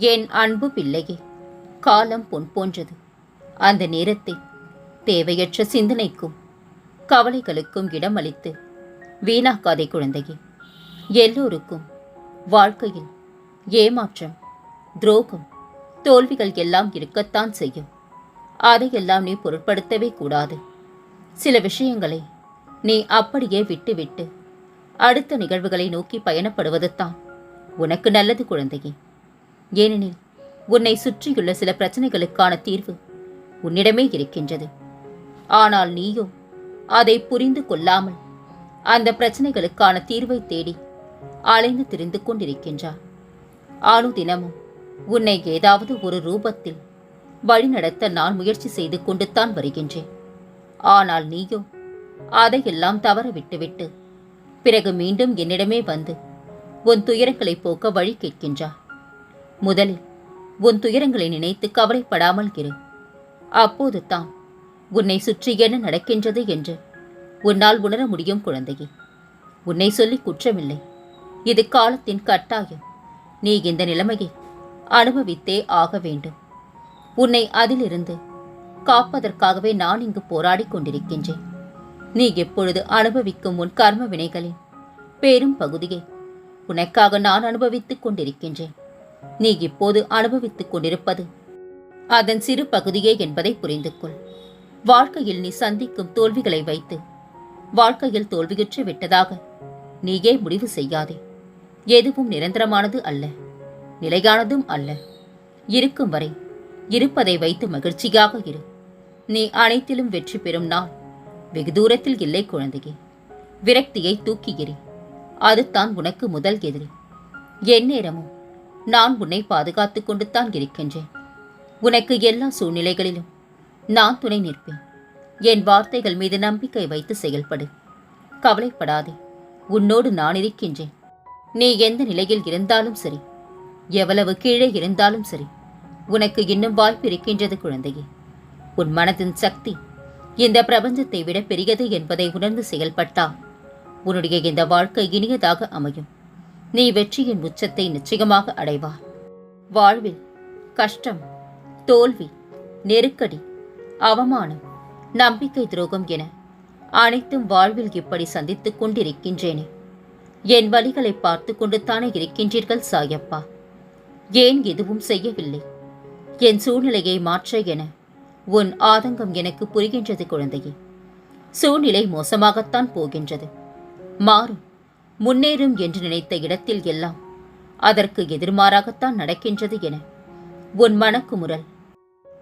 என் அன்பு பிள்ளையே காலம் பொன் போன்றது. அந்த நேரத்தை தேவையற்ற சிந்தனைக்கும் கவலைகளுக்கும் இடமளித்து வீணாக்காதே குழந்தையே எல்லோருக்கும் வாழ்க்கையில் ஏமாற்றம் துரோகம் தோல்விகள் எல்லாம் இருக்கத்தான் செய்யும். அதையெல்லாம் நீ பொருட்படுத்தவே கூடாது. சில விஷயங்களை நீ அப்படியே விட்டுவிட்டு அடுத்த நிகழ்வுகளை நோக்கி பயணப்படுவது தான் உனக்கு நல்லது குழந்தையே. ஏனெனில் உன்னை சுற்றியுள்ள சில பிரச்சனைகளுக்கான தீர்வு உன்னிடமே இருக்கின்றது. ஆனால் நீயோ அதை புரிந்து கொள்ளாமல் அந்த பிரச்சனைகளுக்கான தீர்வை தேடி அலைந்து திரிந்து கொண்டிருக்கின்றார் ஆணு தினமும் உன்னை ஏதாவது ஒரு ரூபத்தில் வழிநடத்த நான் முயற்சி செய்து கொண்டுத்தான் வருகின்றேன். ஆனால் நீயோ அதையெல்லாம் தவற விட்டுவிட்டு பிறகு மீண்டும் என்னிடமே வந்து உன் துயரங்களை போக்க வழி கேட்கின்றார் முதலில் உன் துயரங்களை நினைத்து கவலைப்படாமல் இரு. அப்போது தான் உன்னை சுற்றி என்ன நடக்கின்றது என்று உன்னால் உணர முடியும் குழந்தையே. உன்னை சொல்லி குற்றமில்லை. இது காலத்தின் கட்டாயம். நீ இந்த நிலைமையை அனுபவித்தே ஆக வேண்டும். உன்னை அதிலிருந்து காப்பதற்காகவே நான் இங்கு போராடிக் கொண்டிருக்கின்றேன். நீ எப்பொழுது அனுபவிக்கும் உன் கர்ம வினைகளின் பெரும் பகுதியை உனக்காக நான் அனுபவித்துக் கொண்டிருக்கின்றேன். நீ இப்போது அனுபவித்துக் கொண்டிருப்பது. அதன் சிறு பகுதியே என்பதை புரிந்து கொள். வாழ்க்கையில் நீ சந்திக்கும் தோல்விகளை வைத்து வாழ்க்கையில் தோல்வியுற்று விட்டதாக நீயே முடிவு செய்யாதே. எதுவும் நிரந்தரமானது அல்ல நிலையானதும் அல்ல. இருக்கும் வரை இருப்பதை வைத்து மகிழ்ச்சியாக இரு. நீ அனைத்திலும் வெற்றி பெறும் நாள். வெகு தூரத்தில் இல்லை குழந்தையே. விரக்தியை தூக்கி எறி அதுதான் உனக்கு முதல் எதிரி. எந்நேரமும் நான் உன்னை பாதுகாத்து கொண்டுத்தான் இருக்கின்றேன். உனக்கு எல்லா சூழ்நிலைகளிலும் நான் துணை நிற்பேன். என் வார்த்தைகள் மீது நம்பிக்கை வைத்து செயல்படு. கவலைப்படாதே. உன்னோடு நான் இருக்கின்றேன். நீ எந்த நிலையில் இருந்தாலும் சரி. எவ்வளவு கீழே இருந்தாலும் சரி. உனக்கு இன்னும் வாய்ப்பு இருக்கின்றது குழந்தையே. உன் மனதின் சக்தி இந்த பிரபஞ்சத்தை விட பெரியது என்பதை உணர்ந்து செயல்பட்டால் உன்னுடைய இந்த வாழ்க்கை இனியதாக அமையும். நீ வெற்றியின் உச்சத்தை நிச்சயமாக அடைவார் வாழ்வில் கஷ்டம் தோல்வி நெருக்கடி அவமானம் நம்பிக்கை துரோகம் என அனைத்தும் வாழ்வில் இப்படி சந்தித்துக் கொண்டிருக்கின்றேனே. என் வழிகளை பார்த்து கொண்டு தானே இருக்கின்றீர்கள் சாயப்பா. ஏன் எதுவும் செய்யவில்லை? என் சூழ்நிலையை மாற்ற என உன் ஆதங்கம் எனக்கு புரிகின்றது குழந்தையே. சூழ்நிலை மோசமாகத்தான் போகின்றது. மாறும். முன்னேறும் என்று நினைத்த இடத்தில் எல்லாம் அதற்கு எதிர்மாறாகத்தான் நடக்கின்றது என உன் மனக்குமுறல்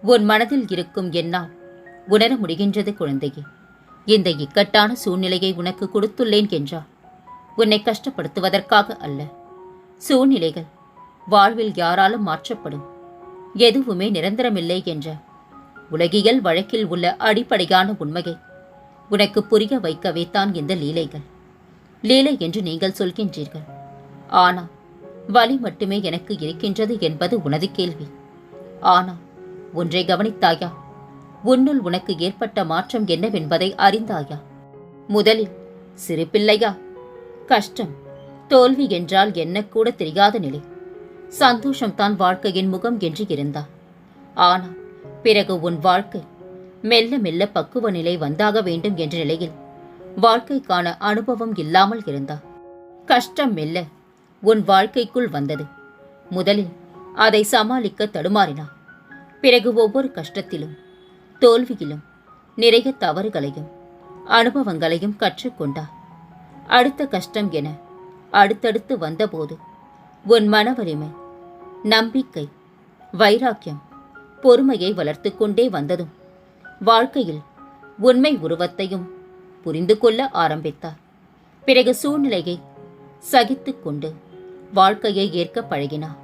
உன் மனதில் இருக்கும் என்னால் உணர முடிகின்றது குழந்தையே. இந்த இக்கட்டான சூழ்நிலையை உனக்கு கொடுத்துள்ளேன் என்றால் உன்னை கஷ்டப்படுத்துவதற்காக அல்ல. சூழ்நிலைகள் வாழ்வில் யாராலும் மாற்றப்படும். எதுவுமே நிரந்தரமில்லை என்ற உலகியல் வழக்கில் உள்ள அடிப்படையான உண்மையை உனக்கு புரிய வைக்கவே தான் இந்த லீலைகள். லீலை என்று நீங்கள் சொல்கின்றீர்கள். ஆனால் வலி மட்டுமே எனக்கு இருக்கின்றது என்பது உனது கேள்வி. ஆனால் ஒன்றை கவனித்தாயா? உன்னுள் உனக்கு ஏற்பட்ட மாற்றம் என்னவென்பதை அறிந்தாயா? முதலில் சிறு பிள்ளையா? கஷ்டம் தோல்வி என்றால் என்ன கூட தெரியாத நிலை. சந்தோஷம்தான் வாழ்க்கையின் முகம் என்று இருந்தார் ஆனால் பிறகு உன் வாழ்க்கை மெல்ல மெல்ல பக்குவ நிலை வந்தாக வேண்டும் என்ற நிலையில் வாழ்க்கைக்கான அனுபவம் இல்லாமல் இருந்தா கஷ்டம் மெல்ல உன் வாழ்க்கைக்குள் வந்தது. முதலில் அதை சமாளிக்க தடுமாறினா பிறகு ஒவ்வொரு கஷ்டத்திலும் தோல்வியிலும் நிறைய தவறுகளையும் அனுபவங்களையும் கற்றுக்கொண்டார். அடுத்த கஷ்டம் என அடுத்தடுத்து வந்தபோது உன் மன வலிமை நம்பிக்கை வைராக்கியம் பொறுமையை வளர்த்து கொண்டே வந்ததும் வாழ்க்கையில் உண்மை உருவத்தையும் புரிந்து கொள்ள ஆரம்பித்தார். பிறகு சூழ்நிலையை சகித்துக் கொண்டு வாழ்க்கையை ஏற்க பழகினார்.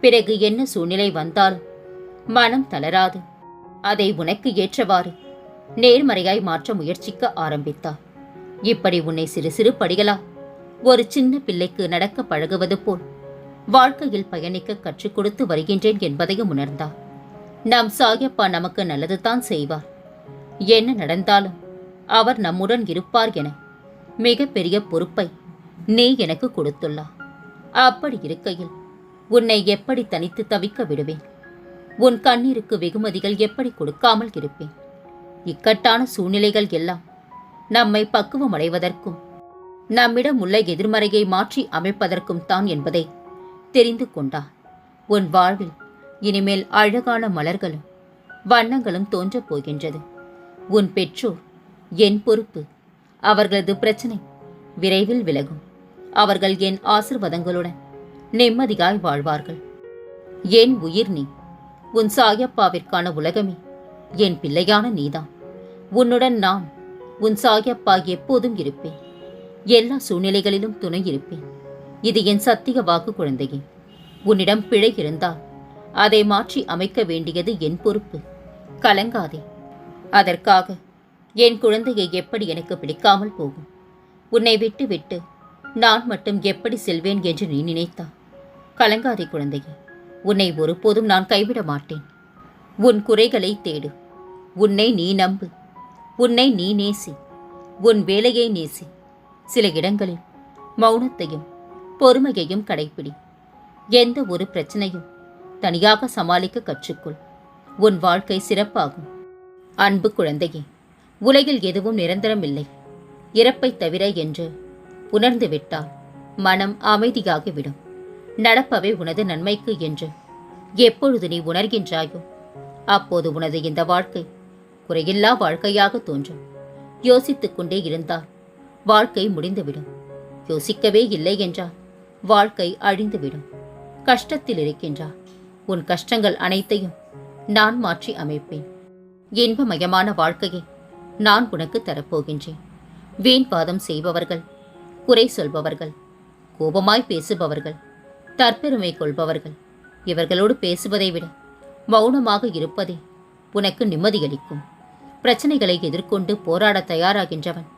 பிறகு என்ன சூழ்நிலை வந்தால் மனம் தளராது. அதை உனக்கு ஏற்றவாறு நேர்மறையாய் மாற்ற முயற்சிக்க ஆரம்பித்தார். இப்படி உன்னை சிறு சிறு படிகளா ஒரு சின்ன பிள்ளைக்கு நடக்க பழகுவது போல் வாழ்க்கையில் பயணிக்க கற்றுக் கொடுத்து வருகின்றேன் என்பதையும் உணர்ந்தார். நம் சாயப்பா நமக்கு நல்லதுதான் செய்வார். என்ன நடந்தாலும் அவர் நம்முடன் இருப்பார் என. மிகப்பெரிய பொறுப்பை நீ எனக்கு கொடுத்துள்ளார் அப்படி இருக்கையில் உன்னை எப்படி தனித்து தவிக்க விடுவேன்? உன் கண்ணீருக்கு வெகுமதிகள் எப்படி கொடுக்காமல் இருப்பேன்? இக்கட்டான சூழ்நிலைகள் எல்லாம் நம்மை பக்குவம் அடைவதற்கும் நம்மிடம் உள்ள எதிர்மறையை மாற்றி அமைப்பதற்கும் தான் என்பதை தெரிந்து கொண்டார் உன் வாழ்வில் இனிமேல் அழகான மலர்களும் வண்ணங்களும் தோன்றப் போகின்றது. உன் பெற்றோர் என் பொறுப்பு. அவர்களது பிரச்சனை விரைவில் விலகும். அவர்கள் என் ஆசிர்வாதங்களுடன் நிம்மதியாய் வாழ்வார்கள். என் உயிர் நீ உன் சாயப்பாவிற்கான உலகமே என் பிள்ளையான நீதான். உன்னுடன் நான் உன் சாயப்பா எப்போதும் இருப்பேன். எல்லா சூழ்நிலைகளிலும் துணை இருப்பேன். இது என் சத்திய வாக்கு குழந்தையே. உன்னிடம் பிழை இருந்தால் அதை மாற்றி அமைக்க வேண்டியது என் பொறுப்பு. கலங்காதே. அதற்காக என் குழந்தையை எப்படி எனக்கு பிடிக்காமல் போகும்? உன்னை விட்டு விட்டு நான் மட்டும் எப்படி செல்வேன் என்று நீ நினைத்தா? கலங்காதே குழந்தையே உன்னை ஒருபோதும் நான் கைவிட மாட்டேன். உன் குறைகளை தேடு உன்னை நீ நம்பு உன்னை நீ நேசி உன் வேலையை நேசி. சில இடங்களில் மௌனத்தையும் பொறுமையையும் கடைப்பிடி. எந்த ஒரு பிரச்சனையும் தனியாக சமாளிக்க கற்றுக்கொள். உன் வாழ்க்கை சிறப்பாகும். அன்பு குழந்தையே உலகில் எதுவும் நிரந்தரமில்லை. இறப்பைத் தவிர என்று உணர்ந்து விட்டால் மனம் அமைதியாகிவிடும். நடப்பவை உனது நன்மைக்கு என்று எப்பொழுது நீ உணர்கின்றாயோ அப்போது உனது இந்த வாழ்க்கை குறையில்லா வாழ்க்கையாக தோன்றும். யோசித்துக் கொண்டே இருந்தால் வாழ்க்கை முடிந்துவிடும். யோசிக்கவே இல்லை என்றால் வாழ்க்கை அழிந்துவிடும். கஷ்டத்தில் இருக்கின்றார் உன் கஷ்டங்கள் அனைத்தையும் நான் மாற்றி அமைப்பேன். இன்பமயமான வாழ்க்கையை நான் உனக்கு தரப்போகின்றேன். வீண் வாதம் செய்பவர்கள் குறை சொல்பவர்கள் கோபமாய் பேசுபவர்கள் தற்பெருமை கொள்பவர்கள் இவர்களோடு பேசுவதை விட மௌனமாக இருப்பதே உனக்கு நிம்மதியளிக்கும். பிரச்சனைகளை எதிர்கொண்டு போராட தயாராகின்றவன்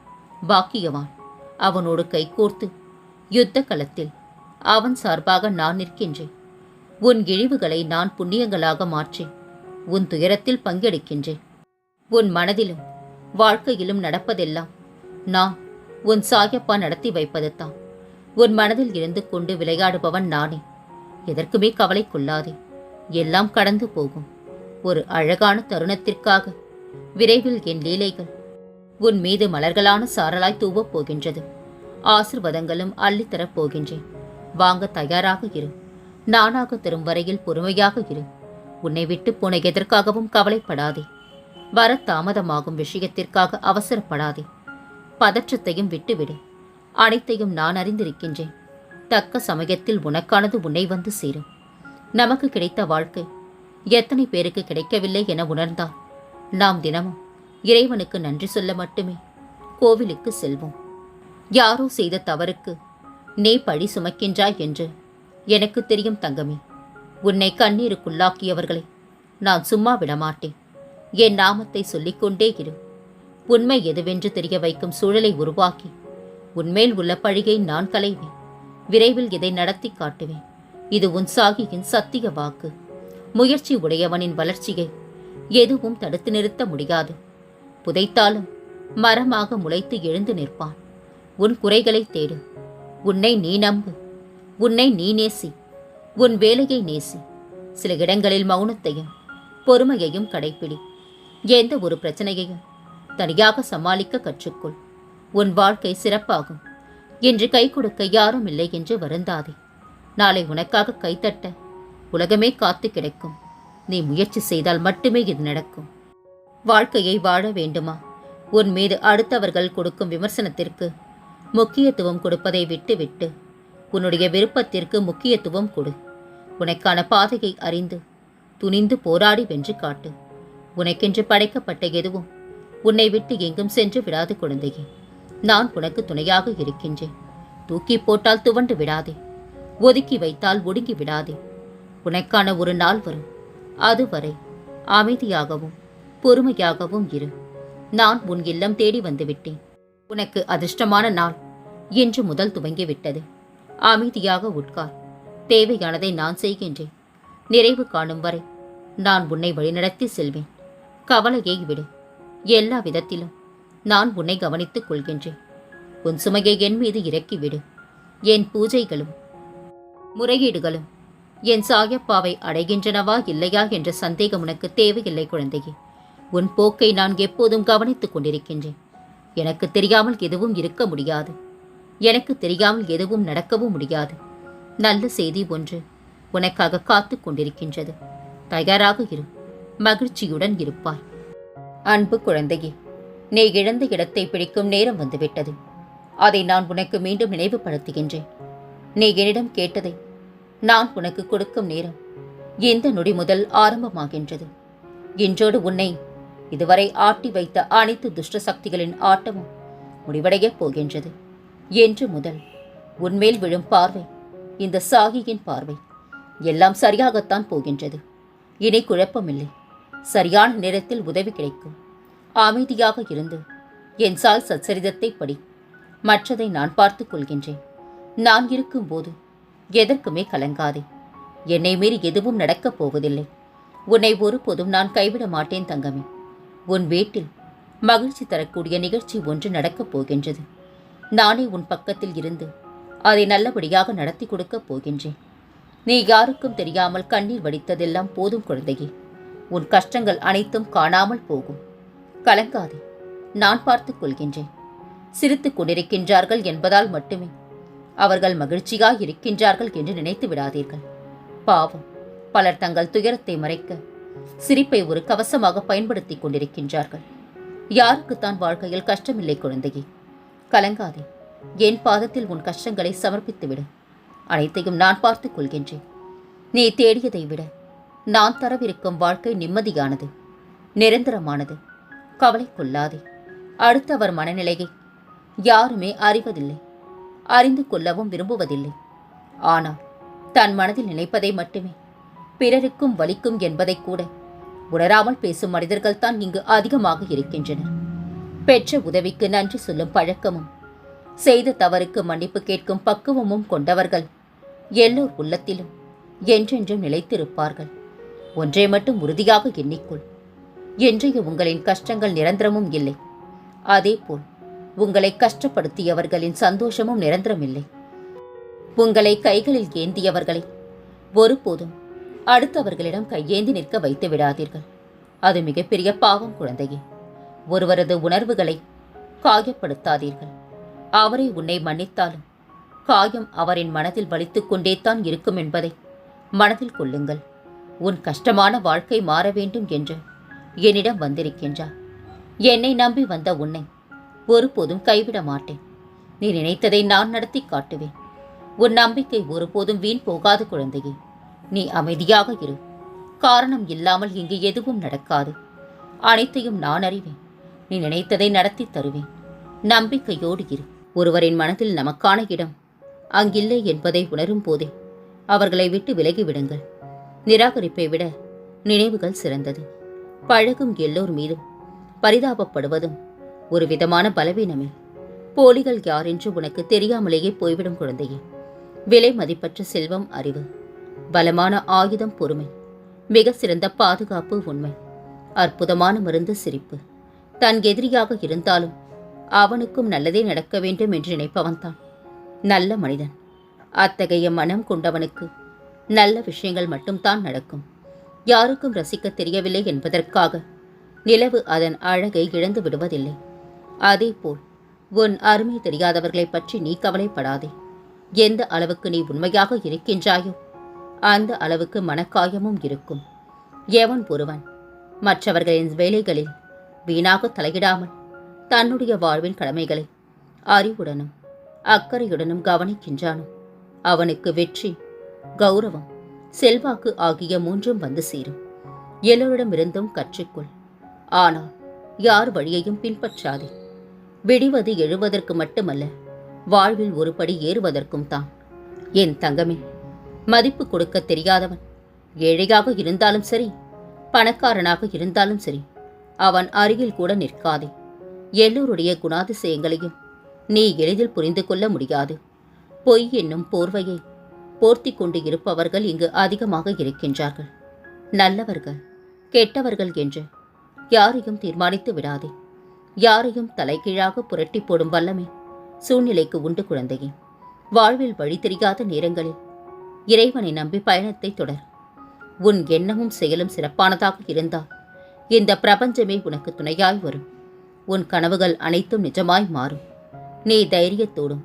பாக்கியவான். அவனோடு கைகோர்த்து யுத்த களத்தில் அவன் சார்பாக நான் நிற்கின்றேன். உன் இழிவுகளை நான் புண்ணியங்களாக மாற்றி உன் துயரத்தில் பங்கெடுக்கின்றேன். உன் மனதிலும் வாழ்க்கையிலும் நடப்பதெல்லாம் நான் உன் சாயப்பா நடத்தி வைப்பதுதான். உன் மனதில் இருந்து கொண்டு விளையாடுபவன் நானே. எதற்குமே கவலை கொள்ளாதே. எல்லாம் கடந்து போகும். ஒரு அழகான தருணத்திற்காக. விரைவில் என் லீலைகள் உன் மீது மலர்களான சாரலாய் தூவப் போகின்றது. ஆசிர்வாதங்களும் அள்ளித்தரப் போகின்றேன். வாங்க தயாராக இரு. நானாக தரும் வரையில் பொறுமையாக இரு. உன்னை விட்டு போன எதற்காகவும் கவலைப்படாதே. வர தாமதமாகும் விஷயத்திற்காக அவசரப்படாதே. பதற்றத்தையும் விட்டுவிடு. அனைத்தையும் நான் அறிந்திருக்கின்றேன். தக்க சமயத்தில் உனக்கானது உன்னை வந்து சேரும். நமக்கு கிடைத்த வாழ்க்கை எத்தனை பேருக்கு கிடைக்கவில்லை என உணர்ந்தால்? நாம் தினமும் இறைவனுக்கு நன்றி சொல்ல மட்டுமே கோவிலுக்கு செல்வோம். யாரோ செய்த தவறுக்கு நீ பழி சுமக்கின்றாய் என்று எனக்கு தெரியும் தங்கமே. உன்னை கண்ணீருக்குள்ளாக்கியவர்களை நான் சும்மா விடமாட்டேன். என் நாமத்தை சொல்லிக்கொண்டே இரு. உண்மை எதுவென்று தெரிய வைக்கும் சூழலை உருவாக்கி உன்மேல் உள்ள பழியை நான் களைவேன். விரைவில் இதை நடத்தி காட்டுவேன். இது உன் சாகியின் சத்திய வாக்கு. முயற்சி உடையவனின் வளர்ச்சியை எதுவும் தடுத்து நிறுத்த முடியாது. புதைத்தாலும் மரமாக முளைத்து எழுந்து நிற்பான். உன் குறைகளை தேடு. உன்னை நீ நம்பு. உன்னை நீ நேசி. உன் வேலையை நேசி. சில இடங்களில் மௌனத்தையும் பொறுமையையும் கடைப்பிடி. எந்த ஒரு பிரச்சனையையும் தனியாக சமாளிக்க கற்றுக்கொள். உன் வாழ்க்கை சிறப்பாகும். என்று கை கொடுக்க யாரும் இல்லை என்று வருந்தாதே. நாளை உனக்காக கைத்தட்ட உலகமே காத்து கிடைக்கும். நீ முயற்சி செய்தால் மட்டுமே இது நடக்கும். வாழ்க்கையை வாழ வேண்டுமா? உன் மீது அடுத்தவர்கள் கொடுக்கும் விமர்சனத்திற்கு முக்கியத்துவம் கொடுப்பதை விட்டுவிட்டு உன்னுடைய விருப்பத்திற்கு முக்கியத்துவம் கொடு. உனக்கான பாதையை அறிந்து துணிந்து போராடி வென்று காட்டு. உனக்கென்று படைக்கப்பட்ட எதுவும் உன்னை விட்டு எங்கும் சென்று விடாது குழந்தையே. நான் உனக்கு துணையாக இருக்கின்றேன். தூக்கி போட்டால் துவண்டு விடாதே. ஒதுக்கி வைத்தால் ஒடுங்கி விடாதே. உனக்கான ஒரு நாள் வரும். அதுவரை அமைதியாகவும் பொறுமையாகவும் இரு. நான் உன் இல்லம் தேடி வந்துவிட்டேன். உனக்கு அதிர்ஷ்டமான நாள் இன்று முதல் துவங்கிவிட்டது. அமைதியாக உட்கார். தேவையானதை நான் செய்கின்றேன். நிறைவு காணும் வரை நான் உன்னை வழிநடத்தி செல்வேன். கவலையை விடு. எல்லா விதத்திலும் நான் உன்னை கவனித்துக் கொள்கின்றேன். உன் சுமையை என் மீது இறக்கிவிடு என் பூஜைகளும் முறையீடுகளும் என் சாயப்பாவை அடைகின்றனவா இல்லையா என்ற சந்தேகம் உனக்கு தேவையில்லை குழந்தையே. உன் போக்கை நான் எப்போதும் கவனித்துக் கொண்டிருக்கின்றேன். எனக்கு தெரியாமல் எதுவும் இருக்க முடியாது. எனக்கு தெரியாமல் எதுவும் நடக்கவும் முடியாது. நல்ல செய்தி ஒன்று உனக்காக காத்துக் கொண்டிருக்கின்றது. தயாராக இரு. மகிழ்ச்சியுடன் இருப்பாய். அன்பு குழந்தையே நீ இழந்த இடத்தை பிடிக்கும் நேரம் வந்துவிட்டது. அதை நான் உனக்கு மீண்டும் நினைவுபடுத்துகின்றேன். நீ என்னிடம் கேட்டதை நான் உனக்கு கொடுக்கும் நேரம் இந்த நொடி முதல் ஆரம்பமாகின்றது. இன்றோடு உன்னை இதுவரை ஆட்டி வைத்த அனைத்து துஷ்ட சக்திகளின் ஆட்டமும் முடிவடையப் போகின்றது. என்று முதல் உன்மேல் விழும் பார்வை இந்த சாகியின் பார்வை எல்லாம் சரியாகத்தான் போகின்றது. இனி குழப்பமில்லை. சரியான நேரத்தில் உதவி கிடைக்கும். அமைதியாக இருந்து என் சால் சச்சரிதத்தை படி மற்றதை நான் பார்த்து கொள்கின்றேன். நான் இருக்கும்போது எதற்குமே கலங்காதே. என்னை மீறி எதுவும் நடக்கப் போவதில்லை. உன்னை ஒருபோதும் நான் கைவிட மாட்டேன் தங்கமே. உன் வீட்டில் மகிழ்ச்சி தரக்கூடிய நிகழ்ச்சி ஒன்று நடக்கப் போகின்றது. நானே உன் பக்கத்தில் இருந்து அதை நல்லபடியாக நடத்தி கொடுக்கப் போகின்றேன். நீ யாருக்கும் தெரியாமல் கண்ணீர் வடித்ததெல்லாம் போதும் குழந்தையே. உன் கஷ்டங்கள் அனைத்தும் காணாமல் போகும். கலங்காதே நான் பார்த்துக் கொள்கின்றேன். சிரித்துக் கொண்டிருக்கின்றார்கள் என்பதால் மட்டுமே அவர்கள் மகிழ்ச்சியாக இருக்கின்றார்கள் என்று நினைத்து விடாதீர்கள். பாவம் பலர் தங்கள் துயரத்தை மறைக்க சிரிப்பை ஒரு கவசமாக பயன்படுத்திக் கொண்டிருக்கின்றார்கள். யாருக்குத்தான் வாழ்க்கையில் கஷ்டமில்லை குழந்தையே. கலங்காதே என் பாதத்தில் உன் கஷ்டங்களை சமர்ப்பித்துவிடு. அனைத்தையும் நான் பார்த்துக் கொள்கின்றேன். நீ தேடியதை விட நான் தரவிருக்கும் வாழ்க்கை நிம்மதியானது நிரந்தரமானது. கவலை கொள்ளாதே. அடுத்தவர் மனநிலையை யாருமே அறிவதில்லை. அறிந்து கொள்ளவும் விரும்புவதில்லை. ஆனால் தன் மனதில் நினைப்பதை மட்டுமே பிறருக்கும் வலிக்கும் என்பதை கூட உணராமல் பேசும் மனிதர்கள் தான் இங்கு அதிகமாக இருக்கின்றனர். பெற்ற உதவிக்கு நன்றி சொல்லும் பழக்கமும் செய்த தவறுக்கு மன்னிப்பு கேட்கும் பக்குவமும் கொண்டவர்கள் எல்லோர் உள்ளத்திலும் என்றென்றும் நிலைத்திருப்பார்கள். ஒன்றை மட்டும் உறுதியாக எண்ணிக்கொள். என்றைய உங்களின் கஷ்டங்கள் நிரந்தரமும் இல்லை. அதேபோல் உங்களை கஷ்டப்படுத்தியவர்களின் சந்தோஷமும் நிரந்தரமில்லை. உங்களை கைகளில் ஏந்தியவர்களை ஒருபோதும் அடுத்தவர்களிடம் கையேந்தி நிற்க வைத்து விடாதீர்கள். அது மிகப்பெரிய பாவம் குழந்தையே. ஒருவரது உணர்வுகளை காயப்படுத்தாதீர்கள். அவரை உன்னை மன்னித்தாலும் காயம் அவரின் மனதில் வலித்துக்கொண்டே தான் இருக்கும் என்பதை மனதில் கொள்ளுங்கள். உன் கஷ்டமான வாழ்க்கை மாற வேண்டும் என்று என்னிடம் வந்திருக்கின்றாய் என்னை நம்பி வந்த உன்னை ஒருபோதும் கைவிட மாட்டேன். நீ நினைத்ததை நான் நடத்தி காட்டுவேன். உன் நம்பிக்கை ஒருபோதும் வீண் போகாது குழந்தையே. நீ அமைதியாக இரு. காரணம் இல்லாமல் இங்கு எதுவும் நடக்காது. அனைத்தையும் நான் அறிவேன். நீ நினைத்ததை நடத்தி தருவேன். நம்பிக்கையோடு இரு. ஒருவரின் மனதில் நமக்கான இடம் அங்கில்லை என்பதை உணரும் போதே அவர்களை விட்டு விலகிவிடுங்கள். நிராகரிப்பை விட நினைவுகள் சிறந்தது. பழகும் எல்லோர் மீதும் பரிதாபப்படுவதும் ஒரு விதமான பலவீனமே. போலிகள் யாரென்று உனக்கு தெரியாமலேயே போய்விடும் குழந்தையே. விலை மதிப்பற்ற செல்வம் அறிவு பலமான ஆயுதம் பொறுமை மிக சிறந்த பாதுகாப்பு உண்மை அற்புதமான மருந்து சிரிப்பு. தன் எதிரியாக இருந்தாலும் அவனுக்கும் நல்லதே நடக்க வேண்டும் என்று நினைப்பவன்தான். நல்ல மனிதன் அத்தகைய மனம் கொண்டவனுக்கு நல்ல விஷயங்கள் மட்டும்தான் நடக்கும். யாருக்கும் ரசிக்க தெரியவில்லை என்பதற்காக நிலவு அதன் அழகை இழந்து விடுவதில்லை. அதேபோல் உன் அருமை தெரியாதவர்களைப் பற்றி நீ கவலைப்படாதே. எந்த அளவுக்கு நீ உண்மையாக இருக்கின்றாயோ அந்த அளவுக்கு மனக்காயமும் இருக்கும். எவன் ஒருவன் மற்றவர்களின் வேலைகளில் வீணாக தலையிடாமல் தன்னுடைய வாழ்வின் கடமைகளை அறிவுடனும் அக்கறையுடனும் கவனிக்கின்றானோ? அவனுக்கு வெற்றி கௌரவம் செல்வாக்கு ஆகிய மூன்றும் வந்து சேரும். எல்லோரிடமிருந்தும் கற்றுக்கொள். ஆனால் யார் வழியையும் பின்பற்றாதே. விடிவது எழுவதற்கு மட்டுமல்ல வாழ்வில் ஒருபடி ஏறுவதற்கும் தான். என் தங்கமே மதிப்பு கொடுக்க தெரியாதவன் ஏழையாக இருந்தாலும் சரி பணக்காரனாக இருந்தாலும் சரி அவன் அருகில் கூட நிற்காதே. எல்லோருடைய குணாதிசயங்களையும் நீ எளிதில் புரிந்து கொள்ள முடியாது. பொய் என்னும் போர்வையை போர்த்திக் கொண்டு இருப்பவர்கள் இங்கு அதிகமாக இருக்கின்றார்கள். நல்லவர்கள் கெட்டவர்கள் என்று யாரையும் தீர்மானித்து விடாதே. யாரையும் தலைகீழாக புரட்டி போடும் வல்லமை சூழ்நிலைக்கு உண்டு குழந்தையே. வாழ்வில் வழி தெரியாத நேரங்களில் இறைவனை நம்பி பயணத்தை தொடர். உன் எண்ணமும் செயலும் சிறப்பானதாக இருந்தால் இந்த பிரபஞ்சமே உனக்கு துணையாய் வரும். உன் கனவுகள் அனைத்தும் நிஜமாய் மாறும். நீ தைரியத்தோடும்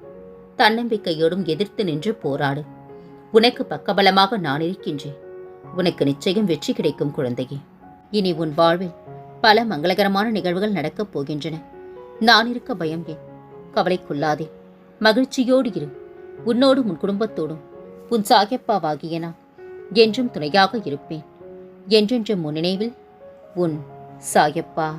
தன்னம்பிக்கையோடும் எதிர்த்து நின்று போராடு. உனக்கு பக்கபலமாக நான் இருக்கின்றேன். உனக்கு நிச்சயம் வெற்றி கிடைக்கும் குழந்தையே. இனி உன் வாழ்வில் பல மங்களகரமான நிகழ்வுகள் நடக்கப் போகின்றன. நான் இருக்க பயம் ஏன்? கவலைக்குள்ளாதே. மகிழ்ச்சியோடு இரு. உன்னோடும் உன் குடும்பத்தோடும். உன் சாயப்பாவாகிய நான் என்றும் துணையாக இருப்பேன். என்றென்றும் உன் நினைவில் உன் சாயப்பா